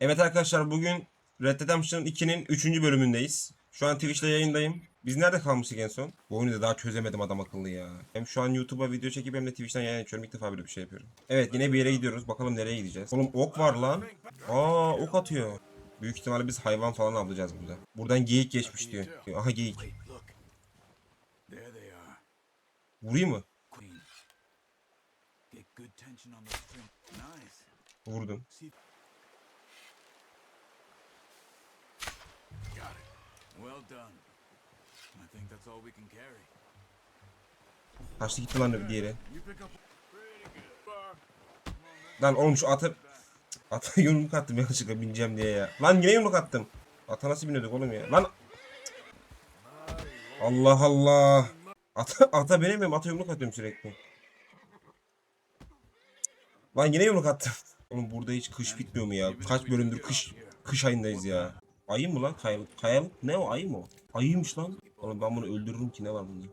Evet arkadaşlar bugün Red Dead Redemption 2'nin 3. bölümündeyiz. Şu an Twitch'te yayındayım. Biz nerede kalmıştık en son? Bu oyunu da daha çözemedim adam akıllı ya. Hem şu an YouTube'a video çekip hem de Twitch'ten yayın açıyorum. İlk defa böyle bir şey yapıyorum. Evet yine bir yere gidiyoruz. Bakalım nereye gideceğiz. Oğlum ok var lan. Aa ok atıyor. Büyük ihtimalle biz hayvan falan avlayacağız burada. Buradan geyik geçmiş diyor. Aha geyik. Vurayım mı? Queen. Done. I think that's all we can carry. Kaçtı gitti lan diğeri. Pick up. Lan oğlum şu atı... Ata yumruk attım yanlışlıkla bineceğim diye ya. Lan yine yumruk attım. Ata nasıl biniyorduk oğlum ya? Lan... Allah Allah. Ata, ata binemiyorum. Ata yumruk atıyorum sürekli. Lan yine yumruk attım. Oğlum burada hiç kış bitmiyor mu ya? Kaç bölümdür kış kış ayındayız ya. Ayı mı lan? Kayalık. Kayalık ne o? Ayı mı o? Ayıymış lan. Oğlum ben bunu öldürürüm ki ne var bunda?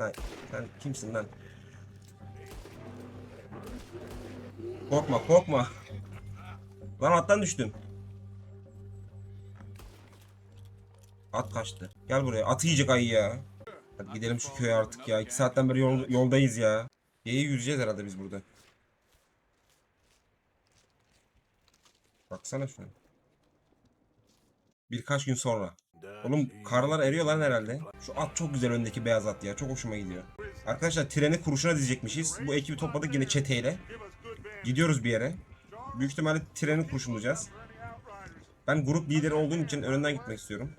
Lan sen kimsin lan? Korkma korkma. Lan attan düştüm. At kaçtı. Gel buraya. At yiyecek ayı ya. Hadi gidelim şu köye artık ya. İki saatten beri yol, yoldayız ya. Yeyi yürüyeceğiz herhalde biz burada. Baksana şuna. Birkaç gün sonra. Oğlum karlar eriyor lan herhalde. Şu at çok güzel öndeki beyaz at ya. Çok hoşuma gidiyor. Arkadaşlar treni kurşuna dizecekmişiz. Bu ekibi topladık yine çeteyle. Gidiyoruz bir yere. Büyük ihtimalle treni kurşunlayacağız. Ben grup lideri olduğum için önünden gitmek istiyorum.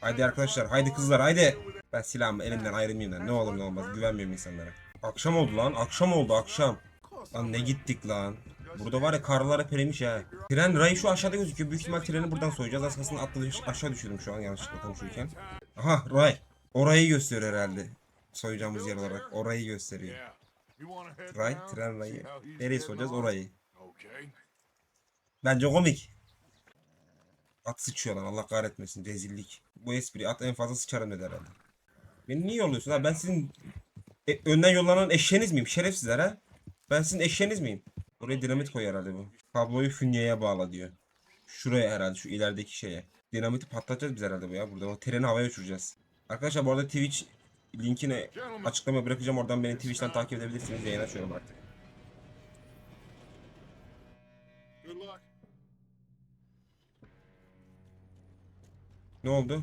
Haydi arkadaşlar, haydi kızlar, haydi. Ben silahımı elimden ayrılmayayım lan. Ne olur ne olmaz. Güvenmiyorum insanlara. Akşam oldu lan. Akşam oldu akşam. Lan ne gittik lan. Burada var ya karlar hep erimiş ha. Tren rayı şu aşağıda gözüküyor. Büyük ihtimal treni buradan soyacağız. Az kalsın atladı aşağı düşürdüm şu an yanlışlıkla konuşurken. Aha ray. Orayı gösteriyor herhalde. Soyacağımız yer olarak. Orayı gösteriyor. Ray, tren rayı. Nereye soyacağız? Orayı. Bence komik. At sıçıyor lan Allah kahretmesin rezillik. Bu espri at en fazla sıçarım dedi herhalde. Beni niye yolluyorsun ha? Ben sizin e, önden yollanan eşeğiniz miyim? Şerefsizler ha? Ben sizin eşeğiniz miyim? Buraya dinamit koy herhalde bu. Kabloyu fünyeye bağla diyor. Şuraya herhalde şu ilerideki şeye. Dinamiti patlatacağız biz herhalde bu ya. Burada o treni havaya uçuracağız. Arkadaşlar bu arada Twitch linkini açıklamaya bırakacağım. Oradan beni Twitch'ten takip edebilirsiniz. Yayın açıyorum artık. Ne oldu?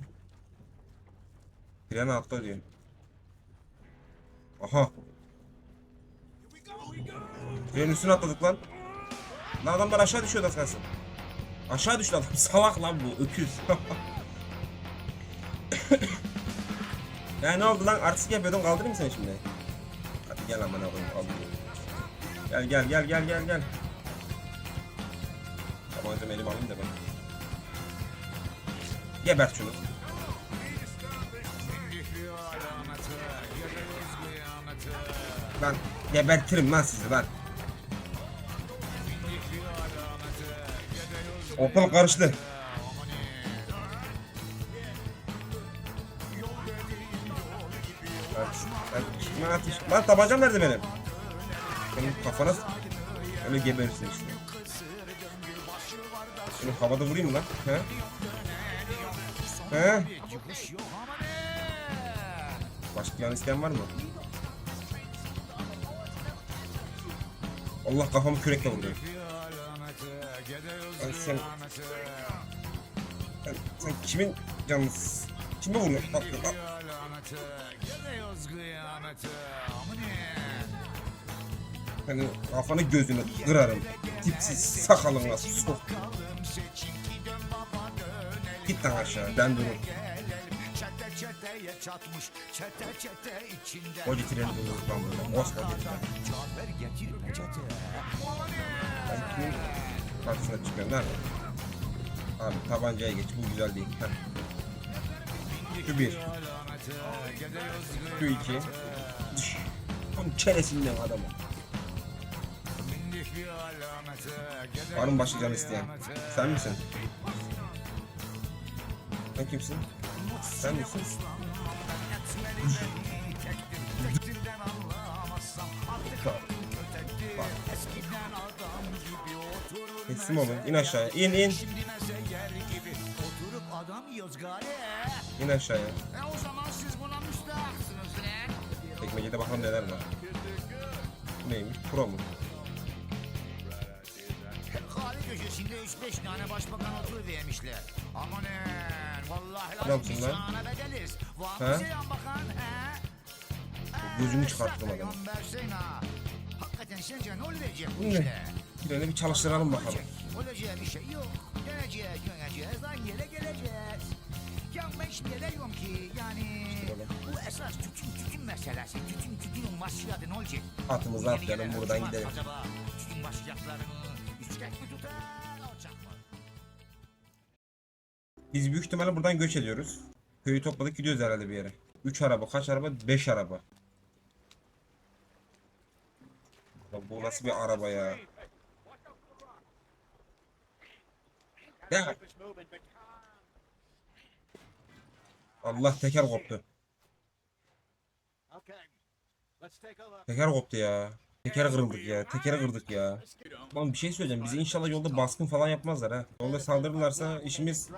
Tren atla diyor. Aha. Üstüne atladık lan. Lan adamlar aşağı düşüyor az kalsın. Aşağı düştü adam. Salak lan bu. Öküz. ya ne oldu lan? Artistik yapıyordun. Kaldırayım seni şimdi? Hadi gel aman koyayım. Kaldırayım. Gel gel gel gel gel gel. Tabancamı elime alayım da ben. Gebert şunu. Lan gebertirim lan sizi lan. Ortalık karıştı. Lan, ateş. Lan tabancam nerede benim? Senin kafana öyle geberirsin işte. Şunu havada vurayım mı lan? He? He? Başka yan isteyen var mı? Allah kafamı kürekle vuruyor. Lan sen... Sen, sen kimin canını... s- Kime vuruyorsun? Bak, bak. Senin kafanı gözünü kırarım. Tipsiz sakalına sok. Git lan aşağı. Ben durur. Hoca treni buluruz lan burada. Oscar getiren. Ben kimin karşısına çıkıyorum lan? Abi tabancaya geç. Bu güzel değil. Heh. Şu bir. Şu iki. Düş. Tam çenesinden adamı. Var mı başka can isteyen? Sen misin? Sen kimsin? Sen misin? Gibi oturur Teslim olun. İn aşağıya. İn in. İn aşağıya. O zaman siz buna müstahaksınız lan. Tekmecede bakalım neler var. Neymiş? Pro mu? Kahve köşesinde 3-5 tane başbakan oturuvermişler. Amanın vallahi Ne lazım biz sana bedeliz. Var mı Seyhan Bakan? Gözümü çıkarttım Seyna. Hakikaten sence ne olacak bu işte? Bir tane bir çalıştıralım bakalım. Olacağı bir şey yok. Döneceğiz, döneceğiz, aynı yere geleceğiz. Ya ben şimdi diyorum ki yani bu esas tütün tütün meselesi. Tütün tütünün başladı ne olacak? Atımızı atlayalım buradan gidelim. Acaba tütün başlayacaklarını içecek mi tutar, mı? Biz büyük ihtimalle buradan göç ediyoruz. Köyü topladık gidiyoruz herhalde bir yere. 3 araba, kaç araba? 5 araba. Ya bu nasıl bir araba ya? Allah teker koptu. Teker koptu ya. Teker kırıldık ya. Teker kırdık ya. Lan bir şey söyleyeceğim. Bizi inşallah yolda baskın falan yapmazlar ha. Yolda saldırırlarsa işimiz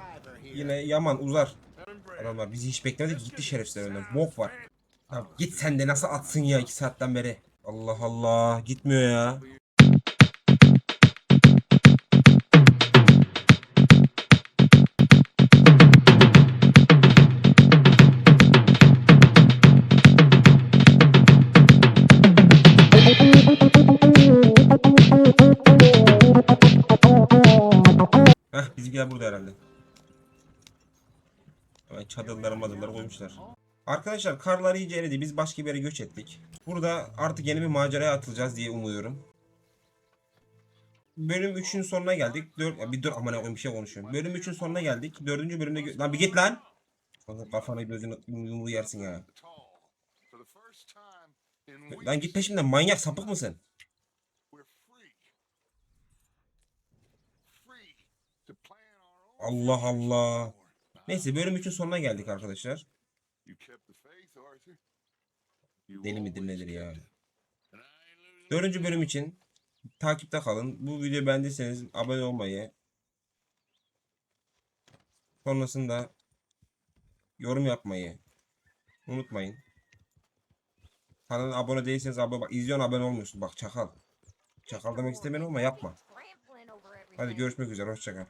yine yaman uzar. Adamlar bizi hiç beklemedik gitti şerefsizler önden. Bok var. Ya git sen de nasıl atsın ya 2 saatten beri. Allah Allah gitmiyor ya. Bizimkiler burada herhalde. Hemen çadırları madırları koymuşlar. Arkadaşlar karlar iyice eridi. Biz başka bir yere göç ettik. Burada artık yeni bir maceraya atılacağız diye umuyorum. Bölüm 3'ün sonuna geldik. 4 ya bir dur aman koyayım bir şey konuşuyorum. Bölüm 3'ün sonuna geldik. 4. bölümde lan bir git lan. Kafana gözünü yumruğu yersin ya. Lan git peşimden manyak sapık mısın? Allah Allah. Neyse bölüm 3'ün sonuna geldik arkadaşlar. Deli midir nedir ya? Dördüncü bölüm için takipte kalın. Bu videoyu beğendiyseniz abone olmayı, sonrasında yorum yapmayı unutmayın. Kanala abone değilseniz abone bak izliyorsun abone olmuyorsun bak çakal. Çakal demek istemiyorum ama yapma. Hadi görüşmek üzere hoşçakal.